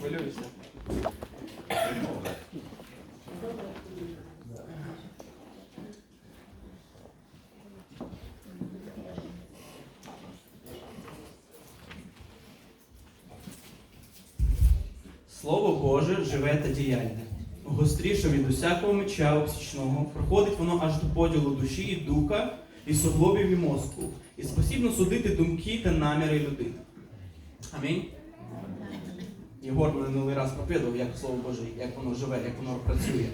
Хвилююся. Слово Боже живе та діяльне. Гостріше від усякого меча обсічного, проходить воно аж до поділу душі і духа, і суглобів і мозку, і спосібно судити думки та наміри людини. Амінь. Єгор минулий раз проповідував, як Слово Боже, як воно живе, як воно працює.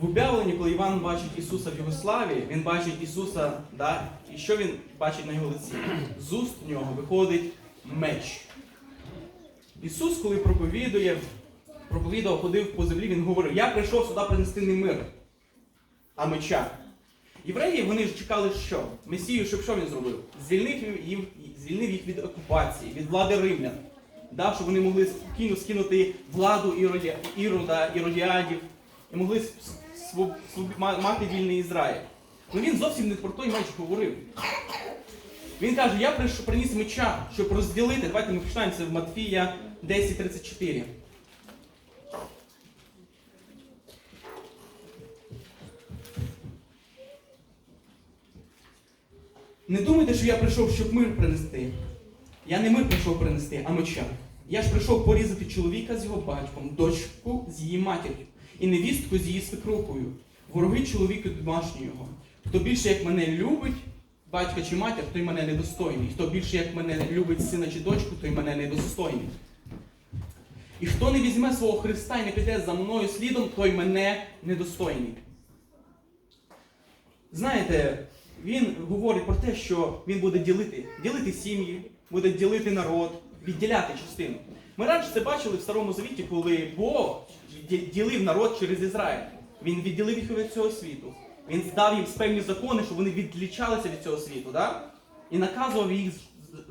В об'явленні, коли Іван бачить Ісуса в його славі, він бачить Ісуса, да, і що він бачить на його лиці? З уст в нього виходить меч. Ісус, коли проповідує, проповідував, ходив по землі, він говорив, я прийшов сюди принести не мир, а меча. Євреї вони ж чекали що? Месію, щоб що він зробив? Звільнив їх, звільнив їх від окупації, від влади римлян. Дав, щоб вони могли спокійно скинути владу Ірода, Іродіадів і могли мати вільний Ізраїль. Ну він зовсім не про той меч говорив. Він каже, я приніс меча, щоб розділити. Давайте ми починаємо це в Матфія 10.34. Не думайте, що я прийшов, щоб мир принести. Я не мир прийшов принести, а меча. Я ж прийшов порізати чоловіка з його батьком, дочку з її матір'ю, і невістку з її свекрухою, вороги чоловіку домашнього. Хто більше як мене любить, батька чи матір, той мене недостойний. Хто більше як мене любить сина чи дочку, той мене недостойний. І хто не візьме свого Христа і не піде за мною слідом, той мене недостойний. Знаєте, він говорить про те, що він буде ділити, ділити сім'ї, буде ділити народ, відділяти частину. Ми раніше це бачили в Старому Завіті, коли Бог ділив народ через Ізраїль. Він відділив їх від цього світу. Він здав їм певні закони, щоб вони відлічалися від цього світу. Да? І наказував їх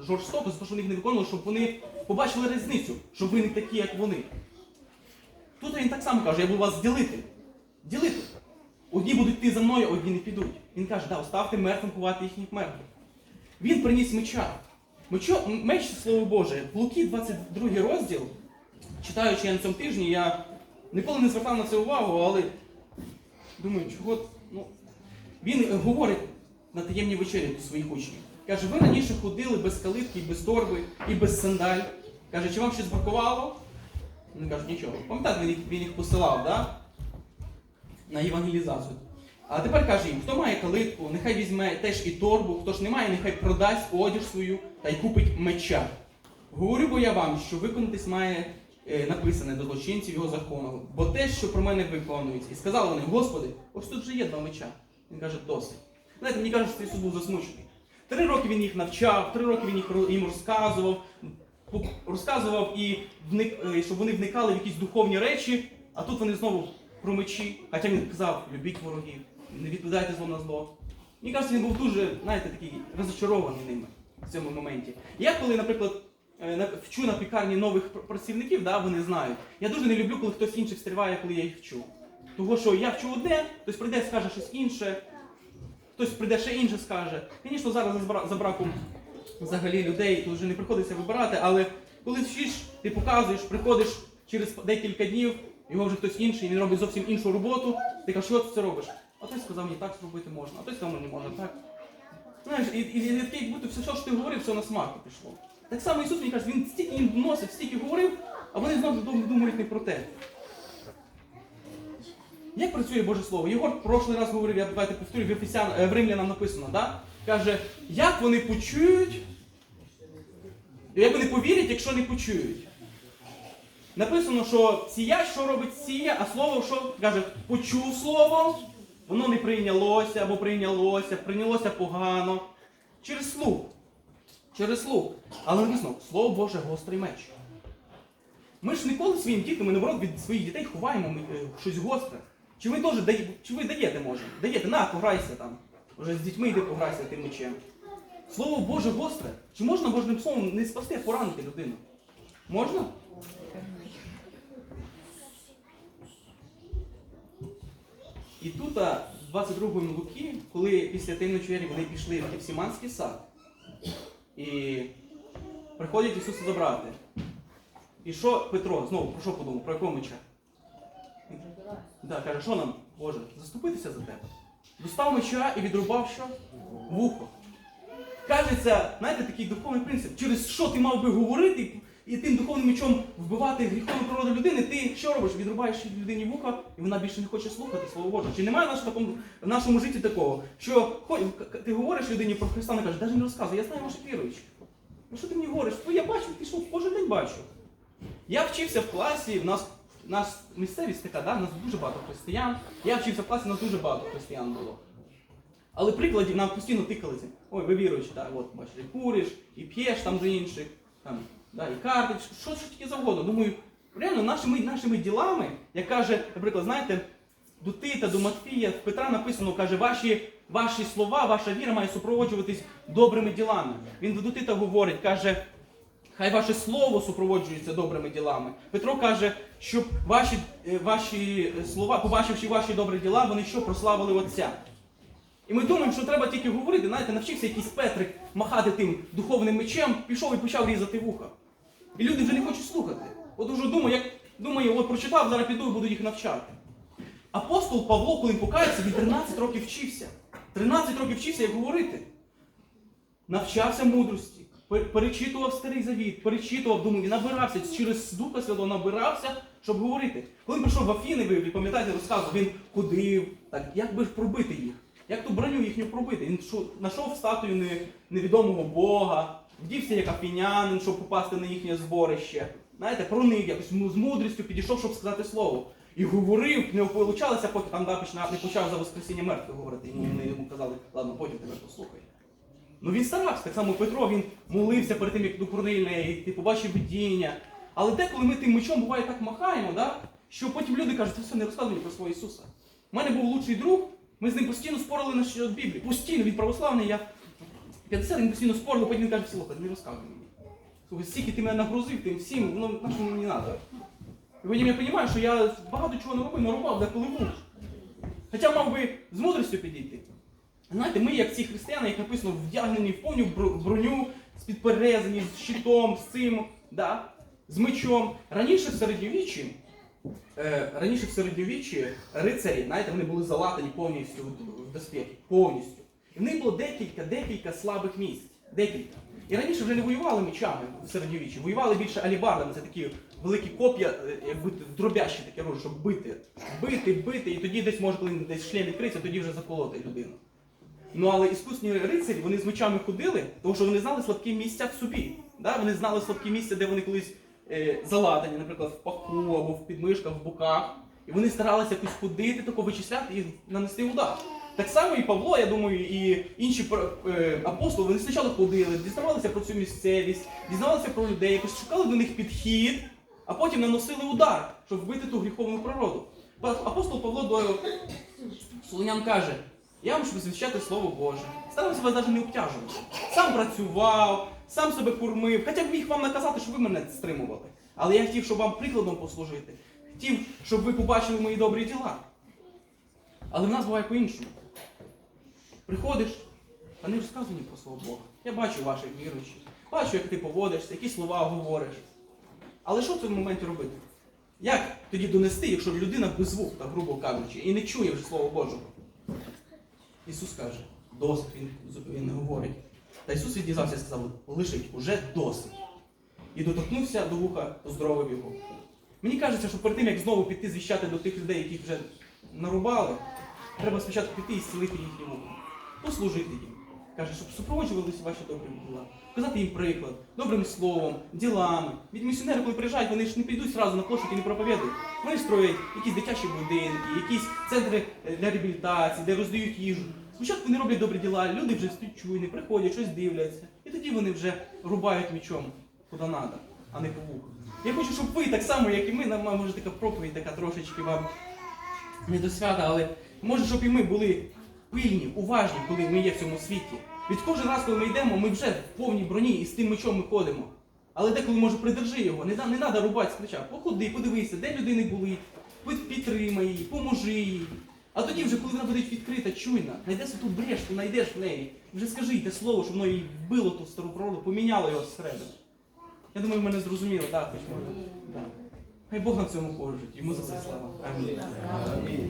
жорстоко, за те, що вони їх не виконували, щоб вони побачили різницю, щоб ви не такі, як вони. Тут він так само каже, я буду вас ділити. Ділити. Одні будуть йти за мною, одні не підуть. Він каже, да, оставте мертвим ховати їхніх мертвих. Він приніс меча. Мечо, меч слово Боже. В Луки 22 розділ, читаючи я на цьому тижні, я ніколи не звертав на це увагу, але думаю, чого. Ну, він говорить на таємній вечері до своїх учнів. Каже, ви раніше ходили без калитки, без торби і без сандаль. Каже, чи вам щось бракувало? Вони кажуть, нічого. Пам'ятаєте, він їх, він посилав, да? На евангелізацію. А тепер каже їм, хто має калитку, нехай візьме теж і торбу, хто ж не має, нехай продасть одяг свою та й купить меча. Говорю бо я вам, що виконатись має е, написане до злочинців його закону, бо те, що про мене виконується. І сказали вони, Господи, ось тут вже є два меча. Він каже, досить. Знаєте, мені кажуть, що Ісус був засмучений. Три роки він їх навчав, три роки він їх їм розказував, розказував і вник, е, щоб вони вникали в якісь духовні речі, а тут вони знову про мечі. Хоча він казав, любіть ворогів, не відповідайте злом на зло. Мені кажеться, він був дуже, знаєте, такий розочарований ними в цьому моменті. Я коли, наприклад, е, вчу на пікарні нових працівників, да, вони знають. Я дуже не люблю, коли хтось інший встріває, коли я їх вчу. Того, що я вчу одне, хтось прийде, скаже щось інше, хтось прийде ще інше скаже. Звісно, зараз за браком взагалі людей то вже не приходиться вибирати, але коли вчиш, ти показуєш, приходиш через декілька днів, його вже хтось інший, він робить зовсім іншу роботу, ти кажеш, що ти це робиш? А той сказав, мені так зробити можна, а той сказав, мені можна так. Знаєш, і, і, і як будто все, що ти говорив, все на смак пішло. Так само Ісус мені каже, він стільки їм вносив, стільки говорив, а вони знову дум- думають не про те. Як працює Боже Слово? Єгор в прошлий раз говорив, я давайте повторю, в, Ефесян, е, в Римлянам написано, да? каже, як вони почують, як вони повірять, якщо не почують. Написано, що сія, що робить сія, а слово, що каже, почув слово, воно не прийнялося або прийнялося, прийнялося погано. Через слух. Через слух. Але написано, слово Боже гострий меч. Ми ж ніколи своїм дітям, ми наоборот від своїх дітей ховаємо е, щось гостре. Чи ви теж дає, чи ви даєте, може? Даєте, на, пограйся там. Вже з дітьми йди пограйся тим мечем. Слово Боже гостре. Чи можна Божим словом не спасти, а поранити людину? Можна? І тут, в 22 Луки, коли після темної вечері вони пішли в Гефсіманський сад, і приходять Ісуса забрати. І що Петро знову про що подумав? Про якого меча? Да, каже, що нам, Боже, заступитися за тебе. Достав меча і відрубав що? Вухо. Кажеться, знаєте, такий духовний принцип, через що ти мав би говорити і тим духовним мечом вбивати гріховну природу людини, ти що робиш? Відрубаєш людині вуха, і вона більше не хоче слухати Слово Боже. Чи немає в такому, в нашому житті такого, що ти говориш людині про Христа, вона каже, навіть не розказуй, я знаю ваших віруючих. Ну що ти мені говориш? Ну я бачу, ти що кожен день бачу. Я вчився в класі, в нас, в нас місцевість така, да? в нас дуже багато християн. Я вчився в класі, у нас дуже багато християн було. Але прикладів нам постійно тикалися. Ой, ви віруючі, так, от бачиш, і куриш, і п'єш там до інших, там, да, і картиш, що, що тільки завгодно. Думаю, реально нашими, нашими ділами, як каже, наприклад, знаєте, до Тита, до Матфія, Петра написано, каже, ваші, ваші слова, ваша віра має супроводжуватись добрими ділами. Він до Тита говорить, каже, Хай ваше слово супроводжується добрими ділами. Петро каже, щоб ваші, е, ваші слова, побачивши ваші добрі діла, вони що прославили Отця. І ми думаємо, що треба тільки говорити, знаєте, навчився якийсь Петрик махати тим духовним мечем, пішов і почав різати вуха. І люди вже не хочуть слухати. От уже думаю, як думаю, от прочитав, зараз піду і буду їх навчати. Апостол Павло, коли він покаявся, він 13 років вчився. 13 років вчився, як говорити навчався мудрості, перечитував старий завіт, перечитував, думаю, і набирався через Духа Святого набирався, щоб говорити. Коли він прийшов в Афіни, ви пам'ятаєте, розказував, він ходив, так як би пробити їх, як ту броню їхню пробити. Він знайшов статую невідомого Бога, вдівся як афінянин, щоб попасти на їхнє зборище. Знаєте, проник якось з мудрістю підійшов, щоб сказати слово. І говорив, не получалося, поки там не почав за Воскресіння мертвих говорити. І вони йому казали, ладно, потім тебе послухай. Ну він старався, так само Петро, він молився перед тим, як до Корнилія, ти побачив видіння. Але деколи ми тим мечом буває так махаємо, да? що потім люди кажуть, ти все не розказуй про свого Ісуса. У мене був лучший друг, ми з ним постійно спорили на що Біблії. Постійно, він православний, я 50, він постійно спорили, потім він каже, слухай, не розказуй мені. Слухай, стільки ти мене нагрузив тим всім, ну на що мені треба. І потім я розумію, що я багато чого не робив, нарубав деколи вух. Хоча мав би з мудрістю підійти. Знаєте, ми, як ці християни, як написано, вдягнені в повню броню, з підперезані, з щитом, з цим, да? з мечом. Раніше в середньовіччі, е, раніше в середньовіччі рицарі, знаєте, вони були залатані повністю в- доспехи, повністю. В них було декілька, декілька слабих місць. Декілька. І раніше вже не воювали мечами в середньовіччі, воювали більше алібардами, це такі великі коп'я, е, якби дробящі таке оружие, щоб бити. Бити, бити, і тоді десь може, коли десь шлем відкриється, тоді вже заколоти людину. Ну але іскусні рицарі вони з мечами ходили, тому що вони знали слабкі місця в собі. Да? Вони знали слабкі місця, де вони колись е, залатані, наприклад, в паху або в підмишках, в боках. І вони старалися якось ходити, тако вичисляти і нанести удар. Так само і Павло, я думаю, і інші е, апостоли, вони спочатку ходили, дізнавалися про цю місцевість, дізнавалися про людей, якось шукали до них підхід, а потім наносили удар, щоб вбити ту гріховну природу. Апостол Павло до Солонян каже, я вам щоб звіщати Слово Боже. Старався вас навіть не обтяжувати. Сам працював, сам себе кормив. Хоча б міг вам наказати, щоб ви мене стримували. Але я хотів, щоб вам прикладом послужити. Хотів, щоб ви побачили мої добрі діла. Але в нас буває по-іншому. Приходиш, а не розказуй про Слово Бога. Я бачу ваших віруючих, бачу, як ти поводишся, які слова говориш. Але що в цьому моменті робити? Як тоді донести, якщо людина без звук, так грубо кажучи, і не чує вже Слово Божого? Ісус каже, досить, він, не говорить. Та Ісус віддізався і сказав, лишить, уже досить. І доторкнувся до вуха, оздоровив його. Мені кажеться, що перед тим, як знову піти звіщати до тих людей, яких вже нарубали, треба спочатку піти і зцілити їхні вуха. Послужити їм. Каже, щоб супроводжувалися ваші добрі діла. Показати їм приклад, добрим словом, ділами. Від місіонери, коли приїжджають, вони ж не підуть зразу на площадь і не проповідують. Вони строять якісь дитячі будинки, якісь центри для реабілітації, де роздають їжу. Спочатку вони роблять добрі діла, люди вже співчуйні, приходять, щось дивляться. І тоді вони вже рубають мечом куди треба, а не по вуху. Я хочу, щоб ви так само, як і ми, нам може така проповідь, така трошечки вам не до свята, але може, щоб і ми були пильні, уважні, коли ми є в цьому світі. Від кожен раз, коли ми йдемо, ми вже в повній броні і з тим мечом ми ходимо. Але деколи може придержи його, не, да- не треба рубати з плеча. Походи, подивися, де людини болить, підтримай її, поможи їй. А тоді вже, коли вона буде відкрита, чуйна, знайдеш ту брешку, знайдеш в неї, вже скажи те слово, щоб воно їй вбило ту стару природу, поміняло його зсередини. Я думаю, мене зрозуміло, так, хоч може. Так. Хай Бог на цьому поможуть. Йому за це слава. Амінь.